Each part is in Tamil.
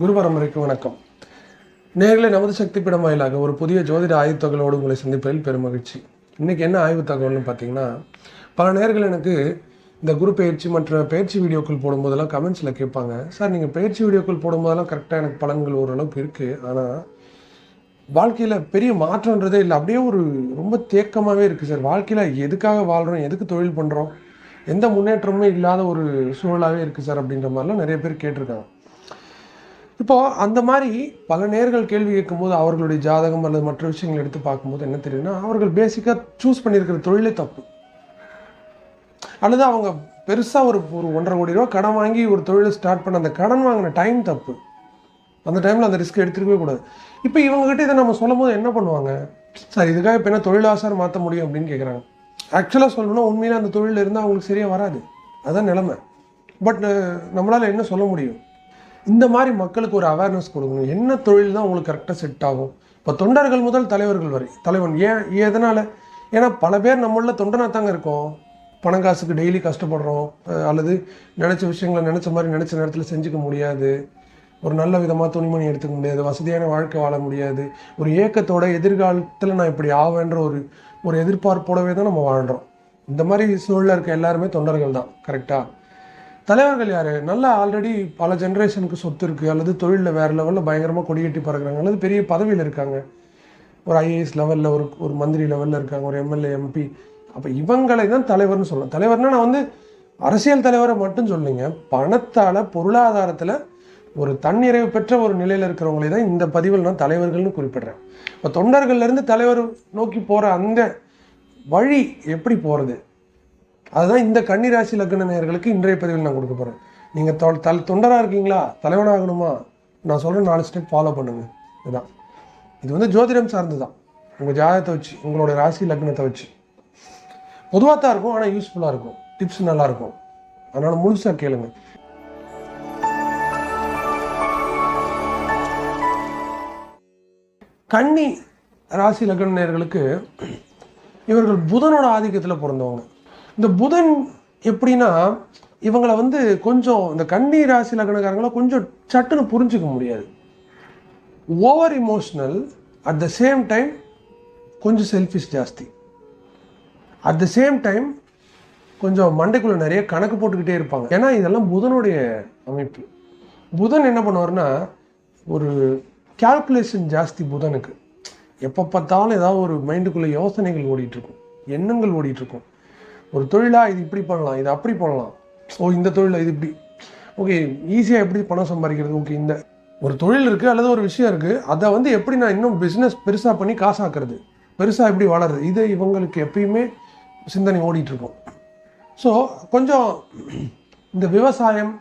குரு பரம்பரைக்கு வணக்கம். நேர்களை நமது சக்தி பீடம் வாயிலாக ஒரு புதிய ஜோதிட ஆய்வு தகவலோடு உங்களை சந்திப்பதில் பெருமகிழ்ச்சி இன்னைக்கு என்ன ஆய்வு தகவல்னு பார்த்தீங்கன்னா பல நேர்கள் எனக்கு இந்த குரு பயிற்சி மற்ற பயிற்சி வீடியோக்கள் போடும்போதெல்லாம் கமெண்ட்ஸில் கேட்பாங்க. சார் நீங்கள் பயிற்சி வீடியோக்கள் போடும்போதெல்லாம் கரெக்டாக எனக்கு பலன்கள் ஓரளவுக்கு இருக்குது ஆனால் வாழ்க்கையில் பெரிய மாற்றன்றதே இல்லை. அப்படியே ஒரு ரொம்ப தேக்கமாகவே இருக்குது சார். வாழ்க்கையில் எதுக்காக வாழ்கிறோம் எதுக்கு தொழில் பண்ணுறோம் எந்த முன்னேற்றமுமே இல்லாத ஒரு சூழலாகவே இருக்குது சார் அப்படின்ற மாதிரிலாம் நிறைய பேர் கேட்டிருக்காங்க. இப்போது அந்த மாதிரி பல நேர்கள் கேள்வி கேட்கும்போது அவர்களுடைய ஜாதகம் அல்லது மற்ற விஷயங்கள் எடுத்து பார்க்கும்போது என்ன தெரியுதுன்னா அவர்கள் பேசிக்காக சூஸ் பண்ணியிருக்கிற தொழிலே தப்பு. அல்லது அவங்க பெருசாக ஒரு ஒரு ஒன்றரை கோடி ரூபா கடன் வாங்கி ஒரு தொழிலை ஸ்டார்ட் பண்ண அந்த கடன் வாங்கின டைம் தப்பு. அந்த டைமில் அந்த ரிஸ்க் எடுத்துருக்கவே கூடாது. இப்போ இவங்ககிட்ட இதை நம்ம சொல்லும் போது என்ன பண்ணுவாங்க? சார் இதுக்காக இப்போ என்ன தொழிலாசார் மாற்ற முடியும்? அப்படின்னு கேட்குறாங்க ஆக்சுவலாக சொல்லணும்னா உண்மையிலே அந்த தொழில் இருந்தால் அவங்களுக்கு சரியாக வராது. அதுதான் நிலைமை. பட் நம்மளால் என்ன சொல்ல முடியும்? இந்த மாதிரி மக்களுக்கு ஒரு அவேர்னஸ் கொடுக்கணும். என்ன தொழில் தான் உங்களுக்கு கரெக்டாக செட் ஆகும்? இப்போ தொண்டர்கள் முதல் தலைவர்கள் வரை தலைவன் ஏன் எதனால்? ஏன்னா பல பேர் நம்மள தொண்டனாக தாங்க இருக்கோம். பணம் காசுக்கு டெய்லி கஷ்டப்படுறோம். அல்லது நினச்ச விஷயங்களை நினச்ச மாதிரி நினச்ச நேரத்தில் செஞ்சுக்க முடியாது. ஒரு நல்ல விதமாக துணிமணி எடுத்துக்க முடியாது. வசதியான வாழ்க்கை வாழ முடியாது. ஒரு ஏக்கத்தோட எதிர்காலத்தில் நான் இப்படி ஆவேன்ற ஒரு ஒரு எதிர்பார்ப்போடவே தான் நம்ம வாழ்கிறோம் இந்த மாதிரி சூழலில் இருக்க எல்லாருமே தொண்டர்கள் தான் கரெக்டாக தலைவர்கள் யார்? நல்லா ஆல்ரெடி பல ஜென்ரேஷனுக்கு சொத்து இருக்குது அல்லது தொழிலில் வேறு லெவலில் பயங்கரமாக கொடிகட்டி பறக்கிறாங்க. அல்லது பெரிய பதவியில் இருக்காங்க. ஒரு ஐஏஎஸ் லெவலில் ஒரு ஒரு மந்திரி லெவலில் இருக்காங்க. ஒரு எம்எல்ஏ எம்பி அப்போ இவங்களை தான் தலைவர்னு சொல்லலாம். தலைவர்னா நான் வந்து அரசியல் தலைவரை மட்டும் சொல்லுங்க. பணத்தால் பொருளாதாரத்தில் ஒரு தன்னிறைவு பெற்ற ஒரு நிலையில் இருக்கிறவங்களே தான் இந்த பதிவில் நான் தலைவர்கள்னு குறிப்பிடுறேன். இப்போ தொண்டர்கள்லேருந்து தலைவர் நோக்கி போகிற அந்த வழி எப்படி போகிறது அதுதான் இந்த கன்னிராசி லக்ன நேயர்களுக்கு இன்றைய பதிவில் நான் கொடுக்க போகிறேன் நீங்கள் தொ தல் தொண்டராக இருக்கீங்களா? தலைவனாகணுமா நான் சொல்கிற நாலு ஸ்டெப் ஃபாலோ பண்ணுங்கள் இதுதான். இது வந்து ஜோதிடம் சார்ந்து தான் உங்கள் ஜாதகத்தை வச்சு உங்களோட ராசி லக்னத்தை வச்சு. பொதுவாக தான் இருக்கும் ஆனால் யூஸ்ஃபுல்லாக இருக்கும். டிப்ஸ் நல்லாயிருக்கும் அதனால் முழுசாக கேளுங்க. கன்னி ராசி லக்ன நேயர்களுக்கு இவர்கள் புதனோட ஆதிக்கத்தில் பிறந்தவங்க. இந்த புதன் எப்படின்னா இவங்களை வந்து கொஞ்சம் இந்த கன்னி ராசி லக்னக்காரங்களை கொஞ்சம் சட்டுன்னு புரிஞ்சுக்க முடியாது. Over emotional at the same time கொஞ்சம் செல்ஃபிஷ் ஜாஸ்தி. அட் த சேம் டைம் கொஞ்சம் மண்டைக்குள்ள நிறைய கணக்கு போட்டுக்கிட்டே இருப்பாங்க. ஏன்னா இதெல்லாம் புதனுடைய அமைப்பு. புதன் என்ன பண்ணுவார்னா ஒரு கால்குலேஷன் ஜாஸ்தி புதனுக்கு. எப்போ பார்த்தாலும் ஏதாவது ஒரு மைண்டுக்குள்ளே யோசனைகள் ஓடிட்டுருக்கும் எண்ணங்கள் ஓடிட்டுருக்கும் இருக்கும். ஒரு தொழிலாக இது இப்படி பண்ணலாம் இது அப்படி பண்ணலாம். ஓ இந்த தொழில் இது இப்படி. ஓகே ஈஸியாக எப்படி பணம் சம்பாதிக்கிறது? ஓகே இந்த. ஒரு தொழில் இருக்குது அல்லது ஒரு விஷயம் இருக்குது அதை வந்து எப்படி நான் இன்னும் பிஸ்னஸ் பெருசாக பண்ணி காசாக்குறது? பெருசாக எப்படி வளருது இது இவங்களுக்கு எப்பயுமே சிந்தனை ஓடிட்டுருக்கும் ஸோ கொஞ்சம் இந்த விவசாயம்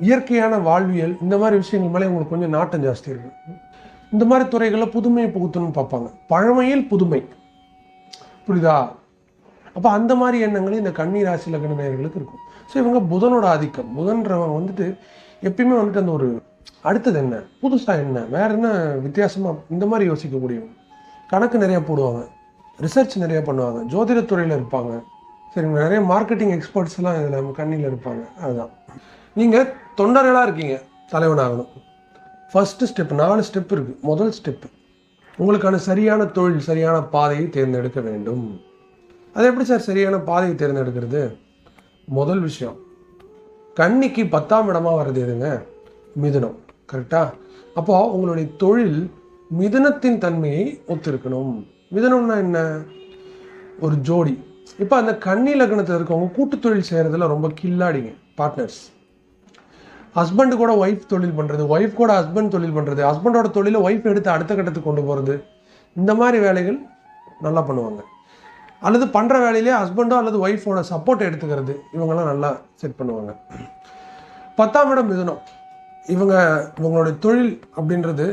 இயற்கையான வாழ்வியல் இந்த மாதிரி விஷயங்கள் மேலே உங்களுக்கு கொஞ்சம் நாட்டம் ஜாஸ்தி இருக்குது இந்த மாதிரி துறைகளில் புதுமையை புகுத்தணும்னு பார்ப்பாங்க. பழமையில் புதுமை. புரியுதா? அப்போ அந்த மாதிரி எண்ணங்கள் இந்த கன்னி ராசி லக்ன நேயர்களுக்கு இருக்கும். ஸோ இவங்க புதனோட ஆதிக்கம். புதன்றவங்க வந்துட்டு எப்பயுமே வந்துட்டு அந்த ஒரு அடுத்தது என்ன? புதுசாக என்ன? வேற என்ன வித்தியாசமாக இந்த மாதிரி யோசிக்கக்கூடியவங்க? கணக்கு நிறையா போடுவாங்க. ரிசர்ச் நிறையா பண்ணுவாங்க. ஜோதிடத்துறையில் இருப்பாங்க. சரி நிறைய மார்க்கெட்டிங் எக்ஸ்பர்ட்ஸ்லாம் இதில் கண்ணியில் இருப்பாங்க. அதுதான். நீங்கள் தொண்டர்களாக இருக்கீங்க. தலைவனாகணும். ஃபஸ்ட்டு ஸ்டெப் நாலு ஸ்டெப் இருக்குது முதல் ஸ்டெப்பு உங்களுக்கான சரியான தொழில் சரியான பாதையை தேர்ந்தெடுக்க வேண்டும். அது எப்படி சார் சரியான பாதையை தேர்ந்தெடுக்கிறது? முதல் விஷயம் கன்னிக்கு பத்தாம் இடமாக வர்றது எதுங்க? மிதுனம். கரெக்டாக அப்போது உங்களுடைய தொழில் மிதுனத்தின் தன்மையை ஒத்திருக்கணும். மிதுனம்னா என்ன? ஒரு ஜோடி. இப்போ அந்த கன்னி லக்னத்தில் இருக்கவங்க கூட்டு தொழில் செய்கிறதுல ரொம்ப கில்லாடிங்க பார்ட்னர்ஸ் ஹஸ்பண்டு கூட ஒய்ஃப் தொழில் பண்ணுறது ஒய்ஃப் கூட ஹஸ்பண்ட் தொழில் பண்ணுறது ஹஸ்பண்டோட தொழிலை ஒய்ஃப் எடுத்து அடுத்த கட்டத்துக்கு கொண்டு போகிறது இந்த மாதிரி வேலைகள் நல்லா பண்ணுவாங்க. அல்லது பண்ணுற வேலையிலே ஹஸ்பண்டோ அல்லது ஒய்ஃபோட சப்போர்ட் எடுத்துக்கிறது. இவங்கெல்லாம் நல்லா செட் பண்ணுவாங்க. பத்தாம் இடம் மிதுனம். இவங்க இவங்களுடைய தொழில் அப்படின்றது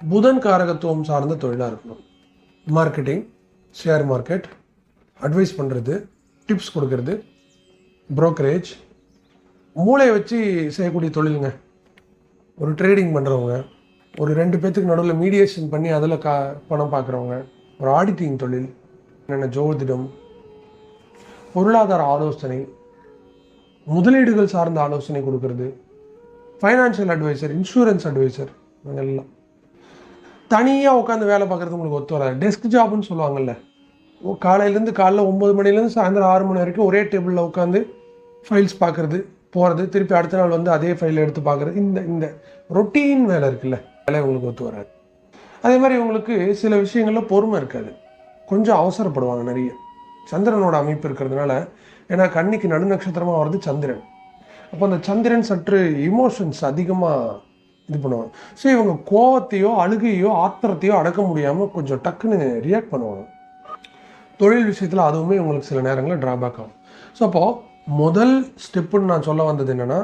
புதன் காரகத்துவம் சார்ந்த தொழிலாக இருக்கணும். மார்க்கெட்டிங் ஷேர் மார்க்கெட் அட்வைஸ் பண்ணுறது டிப்ஸ் கொடுக்கறது ப்ரோக்கரேஜ் மூளையை வச்சு செய்யக்கூடிய தொழிலுங்க. ஒரு ட்ரேடிங் பண்ணுறவங்க ஒரு ரெண்டு பேர்த்துக்கு நடுவில் மீடியேஷன் பண்ணி அதில் கா பணம் பார்க்குறவங்க ஒரு ஆடிட்டிங் தொழில் என்னென்ன ஜோதிடம் பொருளாதார ஆலோசனை முதலீடுகள் சார்ந்த ஆலோசனை கொடுக்கறது ஃபைனான்ஷியல் அட்வைசர் இன்சூரன்ஸ் அட்வைசர் எல்லாம் தனியாக உட்காந்து வேலை பார்க்குறது உங்களுக்கு ஒத்து வராது. டெஸ்க் ஜாப்னு சொல்லுவாங்கல்ல. ஓ காலையிலேருந்து காலைல ஒம்பது மணிலேருந்து சாயந்தரம் ஆறு மணி வரைக்கும் ஒரே டேபிளில் உட்காந்து ஃபைல்ஸ் பார்க்குறது போகிறது திருப்பி அடுத்த நாள் வந்து அதே ஃபைல் எடுத்து பார்க்குறது இந்த இந்த ரொட்டீன் வேலை இருக்குல்ல. வேலை உங்களுக்கு ஒத்து வராது. அதே மாதிரி உங்களுக்கு சில விஷயங்களில் பொறுமை இருக்காது. கொஞ்சம் அவசரப்படுவாங்க நிறைய. சந்திரனோட அமைப்பு இருக்கிறதுனால ஏன்னா கண்ணிக்கு நடுநட்சத்திரமாக வர்றது சந்திரன். அப்போ அந்த சந்திரன் சற்று இமோஷன்ஸ் அதிகமாக இது பண்ணுவாங்க. ஸோ இவங்க கோவத்தையோ அழுகையோ ஆத்திரத்தையோ அடக்க முடியாமல் கொஞ்சம் டக்குன்னு ரியாக்ட் பண்ணுவாங்க. தொழில் விஷயத்தில் அதுவுமே உங்களுக்கு சில நேரங்களில் ட்ராபேக் ஆகும். ஸோ அப்போது முதல் ஸ்டெப்புன்னு நான் சொல்ல வந்தது என்னென்னா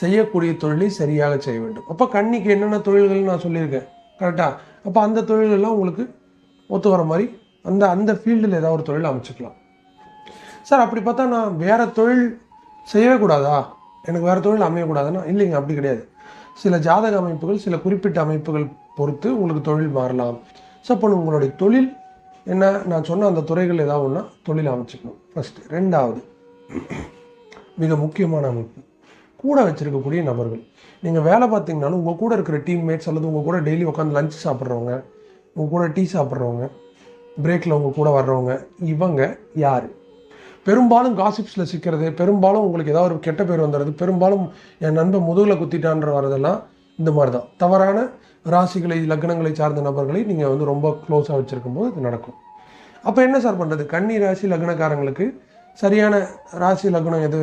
செய்யக்கூடிய தொழிலை சரியாக செய்ய வேண்டும். அப்போ கண்ணிக்கு என்னென்ன தொழில்கள் நான் சொல்லியிருக்கேன். கரெக்டாக அப்போ அந்த தொழிலெல்லாம் உங்களுக்கு ஒத்து வர மாதிரி அந்த அந்த ஃபீல்டில் ஏதாவது ஒரு தொழில் அமைச்சுக்கலாம். சார் அப்படி பார்த்தா நான் வேறு தொழில் செய்யவே கூடாதா? எனக்கு வேறு தொழில் அமையக்கூடாதுன்னா இல்லைங்க அப்படி கிடையாது. சில ஜாதக அமைப்புகள் சில குறிப்பிட்ட அமைப்புகள் பொறுத்து உங்களுக்கு தொழில் மாறலாம். ஸோ அப்போ உங்களுடைய தொழில் என்ன? நான் சொன்ன அந்த துறைகள் ஏதாவது ஒன்றா தொழில் அமைச்சுக்கணும். ஃபஸ்ட்டு ரெண்டாவது மிக முக்கியமான அமைப்பு. கூட வச்சுருக்கக்கூடிய நபர்கள். நீங்கள் வேலை பார்த்தீங்கனாலும் உங்கள் கூட இருக்கிற டீம்மேட்ஸ் அல்லது உங்கள் கூட டெய்லி உட்காந்து லஞ்ச் சாப்பிட்றவங்க உங்கள் கூட டீ சாப்பிட்றவங்க பிரேக்கில் உங்கள் கூட வர்றவங்க இவங்க யார்? பெரும்பாலும் காசிப்ஸில் சிக்கிறது பெரும்பாலும் உங்களுக்கு ஏதாவது ஒரு கெட்ட பேர் வந்துடுறது பெரும்பாலும் என் நண்பன் முதுகில் குத்திட்டான்ற வரதெல்லாம் இந்த மாதிரி தான் தவறான ராசிகளை லக்னங்களை சார்ந்த நபர்களை நீங்கள் வந்து ரொம்ப க்ளோஸாக வச்சுருக்கும் போது இது நடக்கும். அப்போ என்ன சார் பண்ணுறது கன்னி ராசி லக்னக்காரங்களுக்கு சரியான ராசி லக்னம் எது?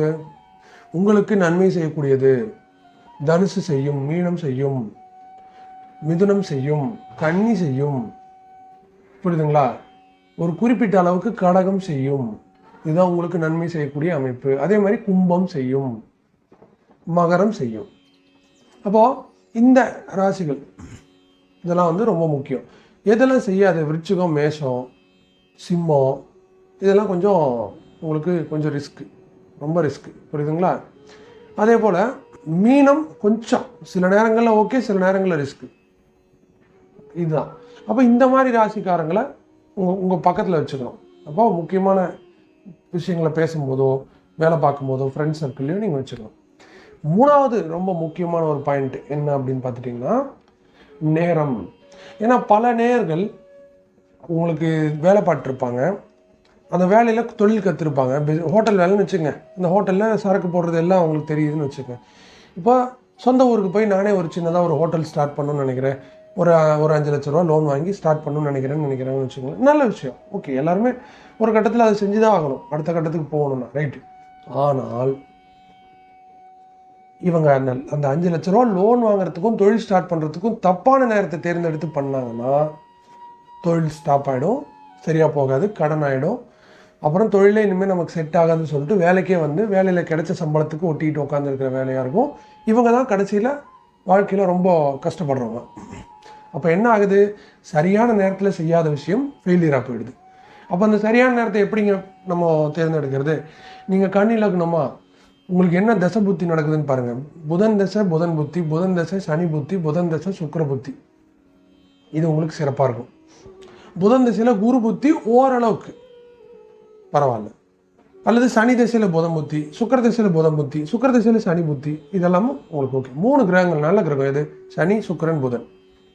உங்களுக்கு நன்மை செய்யக்கூடியது. தனுசு செய்யும் மீனம் செய்யும் மிதுனம் செய்யும் கன்னி செய்யும் புரியுதுங்களா? ஒரு குறிப்பிட்ட அளவுக்கு கடகம் செய்யும். இதுதான் உங்களுக்கு நன்மை செய்யக்கூடிய அமைப்பு. அதே மாதிரி கும்பம் செய்யும். மகரம் செய்யும். அப்போ இந்த ராசிகள் இதெல்லாம் வந்து ரொம்ப முக்கியம். எதெல்லாம் செய்யாது? விருச்சிகம் மேஷம் சிம்மம். இதெல்லாம் கொஞ்சம் உங்களுக்கு கொஞ்சம் ரிஸ்க்கு ரொம்ப ரிஸ்க்கு புரியுதுங்களா? அதே போல் மீனம் கொஞ்சம். சில நேரங்களில் ஓகே சில நேரங்களில் ரிஸ்க்கு இதுதான். அப்போ இந்த மாதிரி ராசிக்காரங்களை உங்கள் உங்கள் பக்கத்தில் வச்சுக்கணும். அப்போ முக்கியமான விஷயங்களை பேசும்போதோ வேலை பார்க்கும்போதோ ஃப்ரெண்ட்ஸ் சர்க்கிள்லையோ நீங்கள் வச்சுக்கணும். மூணாவது ரொம்ப முக்கியமான ஒரு பாயிண்ட் என்ன அப்படின்னு பார்த்துட்டிங்கன்னா நேரம். ஏன்னா பல நேர்கள் உங்களுக்கு வேலை பார்த்துருப்பாங்க. அந்த வேலையில் தொழில் கற்றுருப்பாங்க ஹோட்டல் வேலைன்னு வச்சுங்க. இந்த ஹோட்டலில் சரக்கு போடுறது எல்லாம் அவங்களுக்கு தெரியுதுன்னு வச்சுக்கோங்க இப்போ சொந்த ஊருக்கு போய் நானே ஒரு சின்னதாக ஒரு ஹோட்டல் ஸ்டார்ட் பண்ணணும்னு நினைக்கிறேன். ஒரு ஒரு அஞ்சு லட்ச ரூபா லோன் வாங்கி ஸ்டார்ட் பண்ணணும்னு நினைக்கிறேன்னு நினைக்கிறேன்னு வச்சுக்கோங்களேன் நல்ல விஷயம். ஓகே எல்லாருமே ஒரு கட்டத்தில் அதை செஞ்சு தான் ஆகணும். அடுத்த கட்டத்துக்கு போகணும்னா ரைட்டு ஆனால் இவங்க அந்த அந்த அஞ்சு லட்ச ரூபா லோன் வாங்குறதுக்கும் தொழில் ஸ்டார்ட் பண்ணுறதுக்கும் தப்பான நேரத்தை தேர்ந்தெடுத்து பண்ணாங்கன்னா தொழில் ஸ்டாப் ஆகிடும் சரியாக போகாது கடன் ஆகிடும் அப்புறம் தொழிலே இனிமேல் நமக்கு செட் ஆகாதுன்னு சொல்லிட்டு வேலைக்கே வந்து வேலையில் கிடைச்ச சம்பளத்துக்கு ஒட்டிக்கிட்டு உட்காந்துருக்கிற வேலையாக இருக்கும். இவங்க தான் கடைசியில் வாழ்க்கையில் ரொம்ப கஷ்டப்படுறவங்க. அப்போ என்ன ஆகுது? சரியான நேரத்தில் செய்யாத விஷயம் ஃபெயிலியராக போயிடுது. அப்போ அந்த சரியான நேரத்தை எப்படிங்க நம்ம தேர்ந்தெடுக்கிறது? நீங்கள் கண்ணி இலக்கணமா உங்களுக்கு என்ன தசை புத்தி நடக்குதுன்னு பாருங்கள் புதன் தசை புதன் புத்தி புதன் தசை சனி புத்தி புதன் தசை சுக்கர புத்தி. இது உங்களுக்கு சிறப்பாக இருக்கும். புதன் திசையில் குரு புத்தி ஓரளவுக்கு பரவாயில்ல. அல்லது சனி திசையில் புதன் புத்தி சுக்கர திசையில் புதன் புத்தி சுக்கர திசையில் சனி புத்தி இதெல்லாமும் உங்களுக்கு ஓகே மூணு கிரகங்கள் நல்ல கிரகம் எது? சனி சுக்கரன் புதன்.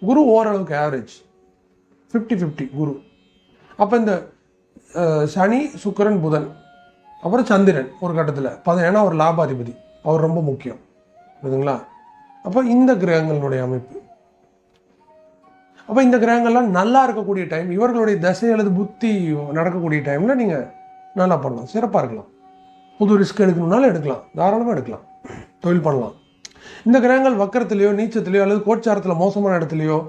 குரு ஓரளவுக்கு ஆவரேஜ் ஃபிஃப்டி ஃபிஃப்டி குரு. அப்போ இந்த சனி சுக்கரன் புதன் அப்புறம் சந்திரன் ஒரு கட்டத்தில். பத ஏன்னா அவர் லாபாதிபதி. அவர் ரொம்ப முக்கியம். புரியுதுங்களா? அப்போ இந்த கிரகங்களுடைய அமைப்பு. அப்போ இந்த கிரகங்கள்லாம் நல்லா இருக்கக்கூடிய டைம் இவர்களுடைய தசை அல்லது புத்தி நடக்கக்கூடிய டைமில் நீங்கள் நல்லா பண்ணலாம். சிறப்பாக இருக்கலாம். புது ரிஸ்க் எடுக்கணும்னாலும் எடுக்கலாம். தாராளமாக எடுக்கலாம். தொழில் பண்ணலாம். இந்த கிரகங்கள் வக்கரத்துலேயோ நீச்சத்துலேயோ அல்லது கோச்சாரத்தில் மோசமான இடத்துலையோ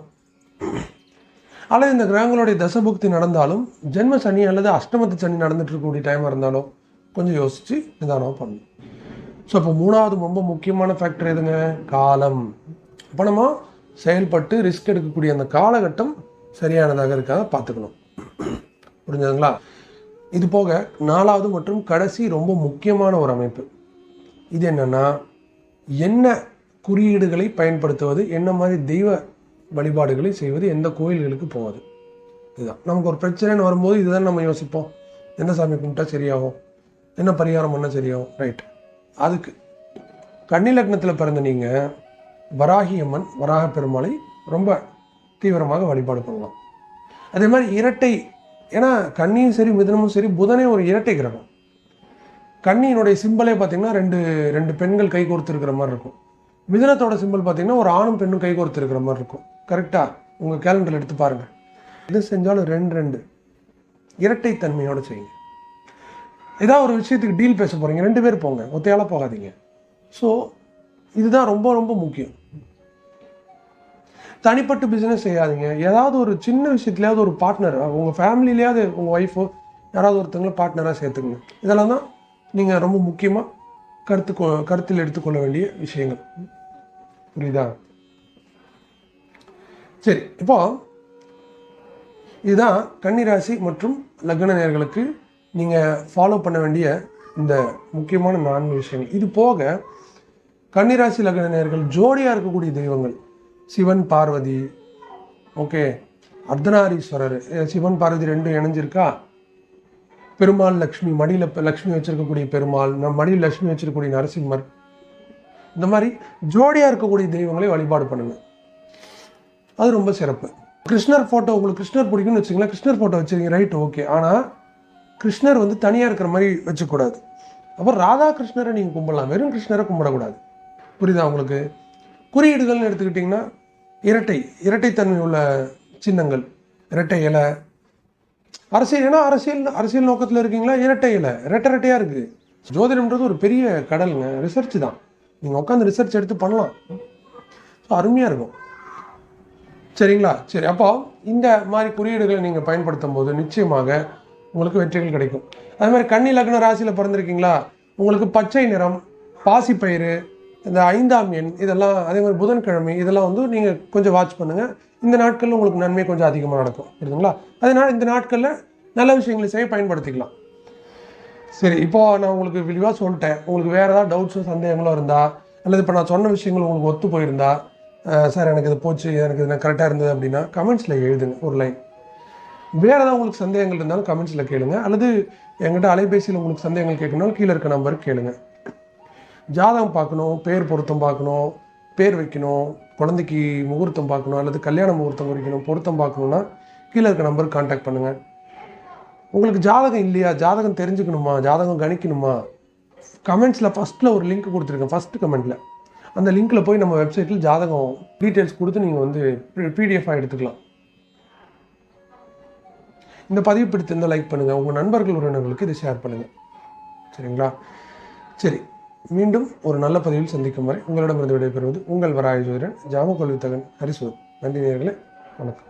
அல்லது இந்த கிரகங்களுடைய தசபுக்தி நடந்தாலும் ஜென்ம சனி அல்லது அஷ்டமத்து சனி நடந்துட்டு இருக்கக்கூடிய டைமாக இருந்தாலும் கொஞ்சம் யோசித்து நிதானமாக பண்ணணும். ஸோ இப்போ மூணாவது ரொம்ப முக்கியமான ஃபேக்டர் எதுங்க? காலம். அப்போ நம்ம செயல்பட்டு ரிஸ்க் எடுக்கக்கூடிய அந்த காலகட்டம் சரியானதாக இருக்காத பார்த்துக்கணும். புரிஞ்சுதுங்களா? இது போக நாலாவது மற்றும் கடைசி ரொம்ப முக்கியமான ஒரு அமைப்பு. இது என்னென்னா என்ன குறியீடுகளை பயன்படுத்துவது என்ன மாதிரி தெய்வ வழிபாடுகளை செய்வது எந்த கோயில்களுக்கு போவது? இதுதான். நமக்கு ஒரு பிரச்சனைன்னு வரும்போது இதுதான் நம்ம யோசிப்போம். என்ன சாமி கும்பிட்டா சரியாகும்? என்ன பரிகாரம் பண்ணால் சரியாகும்? ரைட் அதுக்கு கன்னி லக்னத்தில் பிறந்த நீங்கள் வராகி அம்மன் வராக பெருமாளை ரொம்ப தீவிரமாக வழிபாடு பண்ணலாம். அதே மாதிரி இரட்டை ஏன்னா கன்னியும் சரி மிதனமும் சரி புதனே ஒரு இரட்டை கிரகம். கன்னியினுடைய சிம்பலே பார்த்தீங்கன்னா ரெண்டு ரெண்டு பெண்கள் கை கோர்த்துருக்கிற மாதிரி இருக்கும். மிதனத்தோட சிம்பிள் பார்த்தீங்கன்னா ஒரு ஆணும் பெண்ணும் கை கோர்த்துருக்கிற மாதிரி இருக்கும். கரெக்டாக உங்கள் கேலண்டர் எடுத்து பாருங்கள் எது செஞ்சாலும் ரெண்டு ரெண்டு. இரட்டைத்தன்மையோடு செய்யுங்க. ஏதாவது ஒரு விஷயத்துக்கு டீல் பேச போகிறீங்க ரெண்டு பேர் போங்க. ஒத்தையால போகாதீங்க. ஸோ இதுதான் ரொம்ப ரொம்ப முக்கியம். தனிப்பட்டு பிஸ்னஸ் செய்யாதீங்க. ஏதாவது ஒரு சின்ன விஷயத்துலையாவது ஒரு பார்ட்னர் உங்கள் ஃபேமிலியிலேயாவது உங்கள் ஒய்ஃபோ யாராவது ஒருத்தங்கள பார்ட்னராக சேர்த்துக்கணும் இதெல்லாம் தான் நீங்கள் ரொம்ப முக்கியமாக கருத்து கருத்தில் எடுத்துக்கொள்ள வேண்டிய விஷயங்கள். புரியுதா? சரி இப்போ இதுதான் கன்னிராசி மற்றும் லக்ன நேர்களுக்கு நீங்கள் ஃபாலோ பண்ண வேண்டிய இந்த முக்கியமான நான்கு விஷயங்கள். இது போக கன்னிராசி லக்ன நேர்கள் ஜோடியாக இருக்கக்கூடிய தெய்வங்கள். சிவன் பார்வதி ஓகே அர்த்தநாரீஸ்வரர். சிவன் பார்வதி ரெண்டும் இணைஞ்சிருக்கா? பெருமாள் லக்ஷ்மி மடியில் லக்ஷ்மி வச்சிருக்கக்கூடிய பெருமாள் நம் மடியில் லக்ஷ்மி வச்சிருக்கக்கூடிய நரசிம்மர். இந்த மாதிரி ஜோடியாக இருக்கக்கூடிய தெய்வங்களை வழிபாடு பண்ணுங்கள் அது ரொம்ப சிறப்பு. கிருஷ்ணர் ஃபோட்டோ உங்களுக்கு கிருஷ்ணர் பிடிக்கும்னு வச்சுங்களேன் கிருஷ்ணர் ஃபோட்டோ வச்சுருங்க ரைட் ஓகே ஆனால் கிருஷ்ணர் வந்து தனியாக இருக்கிற மாதிரி வச்சுக்கூடாது. அப்புறம் ராதா கிருஷ்ணரை நீங்கள் கும்பிடலாம். வெறும் கிருஷ்ணரை கும்பிடக்கூடாது. புரியுதா உங்களுக்கு? குறியீடுகள்னு எடுத்துக்கிட்டிங்கன்னா இரட்டை இரட்டைத்தன்மை உள்ள சின்னங்கள். இரட்டை இலை அரசியல் ஏன்னா அரசியல் அரசியல் நோக்கத்தில் இருக்கீங்களா? இரட்டை இலை ரெட்டை ரெட்டையாக இருக்குது ஜோதிடம்ன்றது ஒரு பெரிய கடலுங்க. ரிசர்ச் தான். நீங்கள் உட்காந்து ரிசர்ச் எடுத்து பண்ணலாம். ஸோ அருமையாக இருக்கும். சரிங்களா? சரி அப்போ இந்த மாதிரி குறியீடுகளை நீங்கள் பயன்படுத்தும் போது நிச்சயமாக உங்களுக்கு வெற்றிகள் கிடைக்கும். அதே மாதிரி கன்னி லக்ன ராசியில் பிறந்திருக்கீங்களா? உங்களுக்கு பச்சை நிறம் பாசிப்பயிறு இந்த ஐந்தாம் எண் இதெல்லாம் அதே மாதிரி புதன்கிழமை இதெல்லாம் வந்து நீங்கள் கொஞ்சம் வாட்ச் பண்ணுங்கள் இந்த நாட்களில் உங்களுக்கு நன்மை கொஞ்சம் அதிகமாக நடக்கும். புரியுதுங்களா? அதனால் இந்த நாட்களில் நல்ல விஷயங்களை செய்ய பயன்படுத்திக்கலாம். சரி இப்போது நான் உங்களுக்கு விரிவாக சொல்லிட்டேன். உங்களுக்கு வேறு ஏதாவது டவுட்ஸோ சந்தேகங்களோ இருந்தால் அல்லது இப்போ நான் சொன்ன விஷயங்கள் உங்களுக்கு ஒத்து போயிருந்தா சார் எனக்கு இது போச்சு எனக்கு இது கரெக்டாக இருந்தது அப்படின்னா கமெண்ட்ஸில் எழுதுங்க ஒரு லைன் வேறு ஏதாவது உங்களுக்கு சந்தேகங்கள் இருந்தாலும் கமெண்ட்ஸில் கேளுங்க. அல்லது எங்கிட்ட அலைபேசியில் உங்களுக்கு சந்தேகங்கள் கேட்கணும் கீழே இருக்க நம்பருக்கு கேளுங்கள் ஜாதகம் பார்க்கணும் பேர் பொருத்தம் பார்க்கணும் பேர் வைக்கணும் குழந்தைக்கு முகூர்த்தம் பார்க்கணும் அல்லது கல்யாண முகூர்த்தம் குறிக்கணும் பொருத்தம் பார்க்கணுன்னா கீழே இருக்க நம்பருக்கு காண்டாக்ட் பண்ணுங்கள் உங்களுக்கு ஜாதகம் இல்லையா? ஜாதகம் தெரிஞ்சுக்கணுமா? ஜாதகம் கணிக்கணுமா? கமெண்ட்ஸில் ஃபஸ்ட்டில் ஒரு லிங்க் கொடுத்துருக்கேன் ஃபஸ்ட்டு கமெண்ட்டில் அந்த லிங்க்கில் போய் நம்ம வெப்சைட்டில் ஜாதகம் டீட்டெயில்ஸ் கொடுத்து நீங்கள் வந்து பிடிஎஃபாக எடுத்துக்கலாம். இந்த பதிவு பிடித்திருந்தால் லைக் பண்ணுங்கள் உங்கள் நண்பர்கள் உறவினர்களுக்கு இதை ஷேர் பண்ணுங்கள் சரிங்களா? சரி. மீண்டும் ஒரு நல்ல பதிவில் சந்திக்கும் வரை உங்களிடமிருந்து விடைபெறுவது உங்கள் வராய ஜோதிடன் ஜாம கொள்வித்தகன் ஹரிசுவன் நன்றி நேயர்களே வணக்கம்.